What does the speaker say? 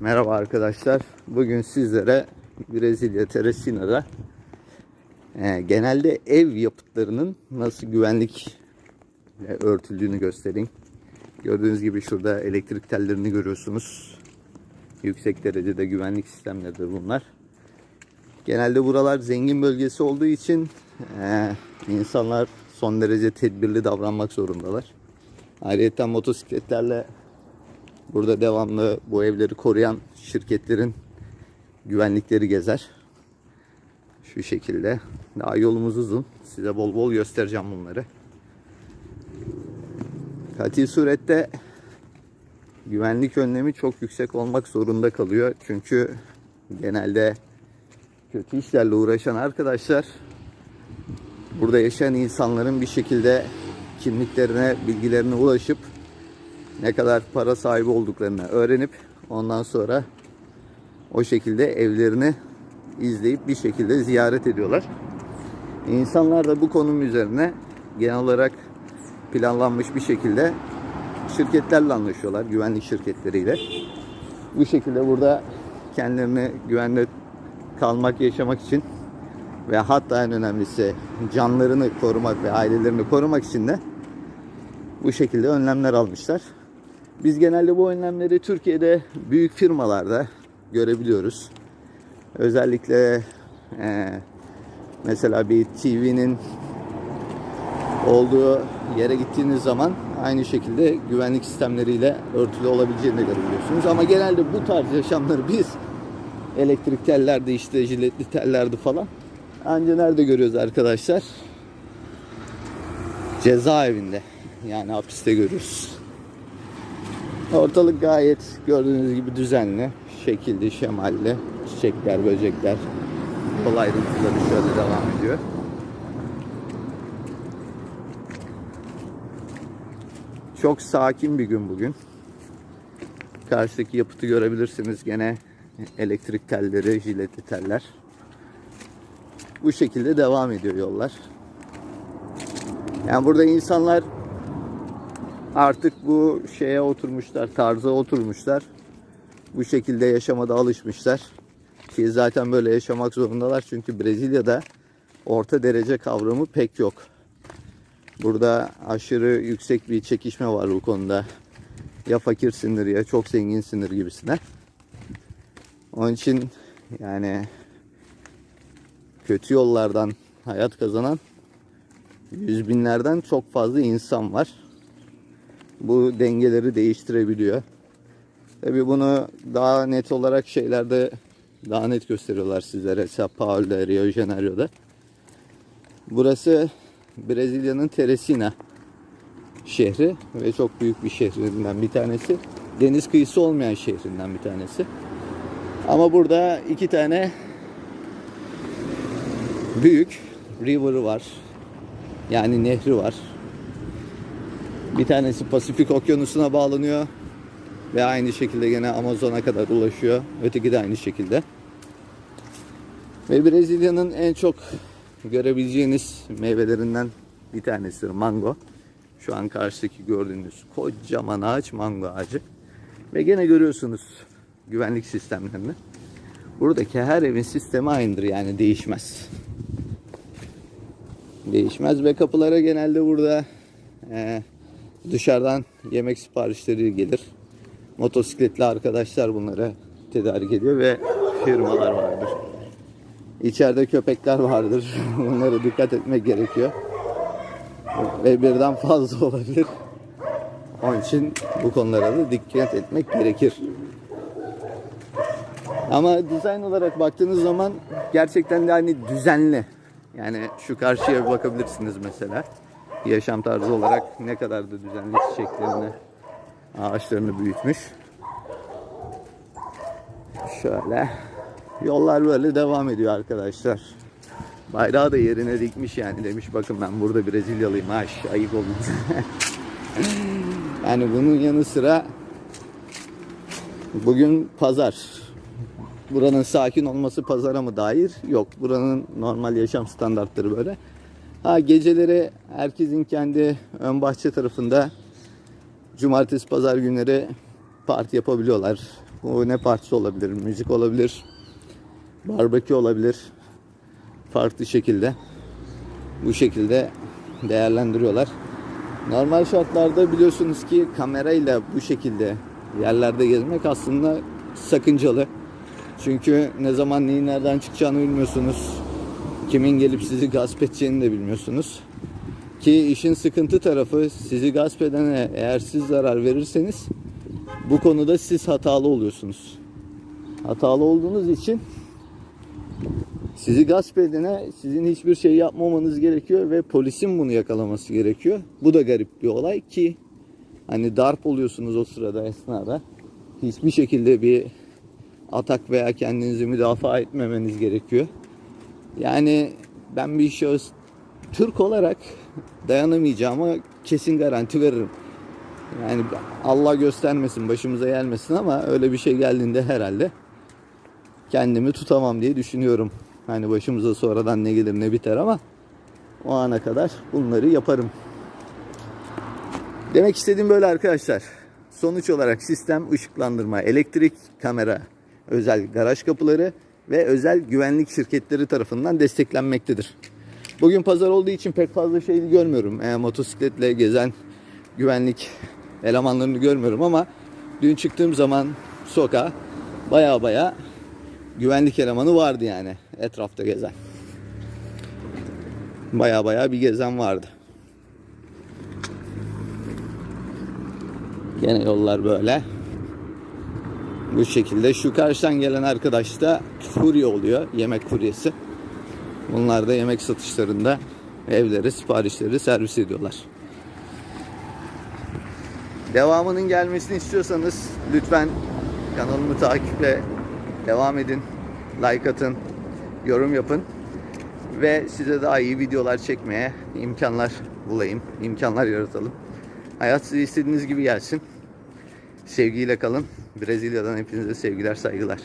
Merhaba arkadaşlar. Bugün sizlere Brezilya Teresina'da e, genelde ev yapıtlarının nasıl güvenlikle örtüldüğünü göstereyim. Gördüğünüz gibi şurada elektrik tellerini görüyorsunuz. Yüksek derecede güvenlik sistemleridir bunlar. Genelde buralar zengin bölgesi olduğu için e, insanlar son derece tedbirli davranmak zorundalar. Ayrıca motosikletlerle Burada devamlı bu evleri koruyan şirketlerin güvenlikleri gezer. Şu şekilde. Daha yolumuz uzun. Size bol bol göstereceğim bunları. Katil surette güvenlik önlemi çok yüksek olmak zorunda kalıyor. Çünkü genelde kötü işlerle uğraşan arkadaşlar burada yaşayan insanların bir şekilde kimliklerine, bilgilerine ulaşıp ne kadar para sahibi olduklarını öğrenip ondan sonra o şekilde evlerini izleyip bir şekilde ziyaret ediyorlar. İnsanlar da bu konum üzerine genel olarak planlanmış bir şekilde şirketlerle anlaşıyorlar, güvenlik şirketleriyle. Bu şekilde burada kendilerini güvenli kalmak, yaşamak için ve hatta en önemlisi canlarını korumak ve ailelerini korumak için de bu şekilde önlemler almışlar. Biz genelde bu önlemleri Türkiye'de büyük firmalarda görebiliyoruz. Özellikle e, mesela bir TV'nin olduğu yere gittiğiniz zaman aynı şekilde güvenlik sistemleriyle örtülü olabileceğini de görebiliyorsunuz. Ama genelde bu tarz yaşamları biz elektrik tellerde işte jiletli tellerde falan anca nerede görüyoruz arkadaşlar? Cezaevinde yani hapiste görüyoruz. Ortalık gayet gördüğünüz gibi düzenli, şekilli, şemalli. Çiçekler, böcekler, yol ayrıntıları şöyle devam ediyor. Çok sakin bir gün bugün. Karşıdaki yapıtı görebilirsiniz. Gene elektrik telleri, jiletli teller. Bu şekilde devam ediyor yollar. Yani burada insanlar artık bu şeye oturmuşlar, tarza oturmuşlar. Bu şekilde yaşamada alışmışlar. Ki zaten böyle yaşamak zorundalar. Çünkü Brezilya'da orta derece kavramı pek yok. Burada aşırı yüksek bir çekişme var bu konuda. Ya fakirsindir ya çok zenginsindir gibisine. Onun için yani kötü yollardan hayat kazanan yüz binlerden çok fazla insan var bu dengeleri değiştirebiliyor. Tabii bunu daha net olarak şeylerde daha net gösteriyorlar sizlere. Sao Paulo'da, Rio Janeiro'da. Burası Brezilya'nın Teresina şehri ve çok büyük bir şehrinden bir tanesi. Deniz kıyısı olmayan şehrinden bir tanesi. Ama burada iki tane büyük river var. Yani nehri var. Bir tanesi Pasifik Okyanusu'na bağlanıyor ve aynı şekilde gene Amazon'a kadar ulaşıyor. Öteki de aynı şekilde. Ve Brezilya'nın en çok görebileceğiniz meyvelerinden bir tanesi mango. Şu an karşıdaki gördüğünüz kocaman ağaç mango ağacı. Ve gene görüyorsunuz güvenlik sistemlerini. Buradaki her evin sistemi aynıdır yani değişmez. Değişmez ve kapılara genelde burada e, Dışarıdan yemek siparişleri gelir. Motosikletli arkadaşlar bunları tedarik ediyor ve firmalar vardır. İçeride köpekler vardır. Bunlara dikkat etmek gerekiyor. Ve birden fazla olabilir. Onun için bu konulara da dikkat etmek gerekir. Ama dizayn olarak baktığınız zaman gerçekten de hani düzenli. Yani şu karşıya bakabilirsiniz mesela yaşam tarzı olarak ne kadar da düzenli çiçeklerini, ağaçlarını büyütmüş. Şöyle yollar böyle devam ediyor arkadaşlar. Bayrağı da yerine dikmiş yani demiş bakın ben burada Brezilyalıyım ha ayıp olun. yani bunun yanı sıra bugün pazar. Buranın sakin olması pazara mı dair? Yok. Buranın normal yaşam standartları böyle. Ha geceleri herkesin kendi ön bahçe tarafında cumartesi pazar günleri parti yapabiliyorlar. Bu ne partisi olabilir? Müzik olabilir. Barbekü olabilir. Farklı şekilde. Bu şekilde değerlendiriyorlar. Normal şartlarda biliyorsunuz ki kamerayla bu şekilde yerlerde gezmek aslında sakıncalı. Çünkü ne zaman neyin nereden çıkacağını bilmiyorsunuz. Kimin gelip sizi gasp edeceğini de bilmiyorsunuz. Ki işin sıkıntı tarafı sizi gasp edene eğer siz zarar verirseniz bu konuda siz hatalı oluyorsunuz. Hatalı olduğunuz için sizi gasp edene sizin hiçbir şey yapmamanız gerekiyor ve polisin bunu yakalaması gerekiyor. Bu da garip bir olay ki hani darp oluyorsunuz o sırada esnada. Hiçbir şekilde bir atak veya kendinizi müdafaa etmemeniz gerekiyor. Yani ben bir şahıs Türk olarak dayanamayacağıma kesin garanti veririm. Yani Allah göstermesin başımıza gelmesin ama öyle bir şey geldiğinde herhalde kendimi tutamam diye düşünüyorum. Hani başımıza sonradan ne gelir ne biter ama o ana kadar bunları yaparım. Demek istediğim böyle arkadaşlar. Sonuç olarak sistem ışıklandırma, elektrik, kamera, özel garaj kapıları ve özel güvenlik şirketleri tarafından desteklenmektedir. Bugün pazar olduğu için pek fazla şey görmüyorum. E, motosikletle gezen güvenlik elemanlarını görmüyorum ama dün çıktığım zaman sokağa baya baya güvenlik elemanı vardı yani etrafta gezen. Baya baya bir gezen vardı. Gene yollar böyle. Bu şekilde. Şu karşıdan gelen arkadaş da kurye oluyor. Yemek kuryesi. Bunlar da yemek satışlarında evlere siparişleri servis ediyorlar. Devamının gelmesini istiyorsanız lütfen kanalımı takiple devam edin. Like atın, yorum yapın ve size daha iyi videolar çekmeye imkanlar bulayım, imkanlar yaratalım. Hayat size istediğiniz gibi gelsin. Sevgiyle kalın. Brezilya'dan hepinize sevgiler, saygılar.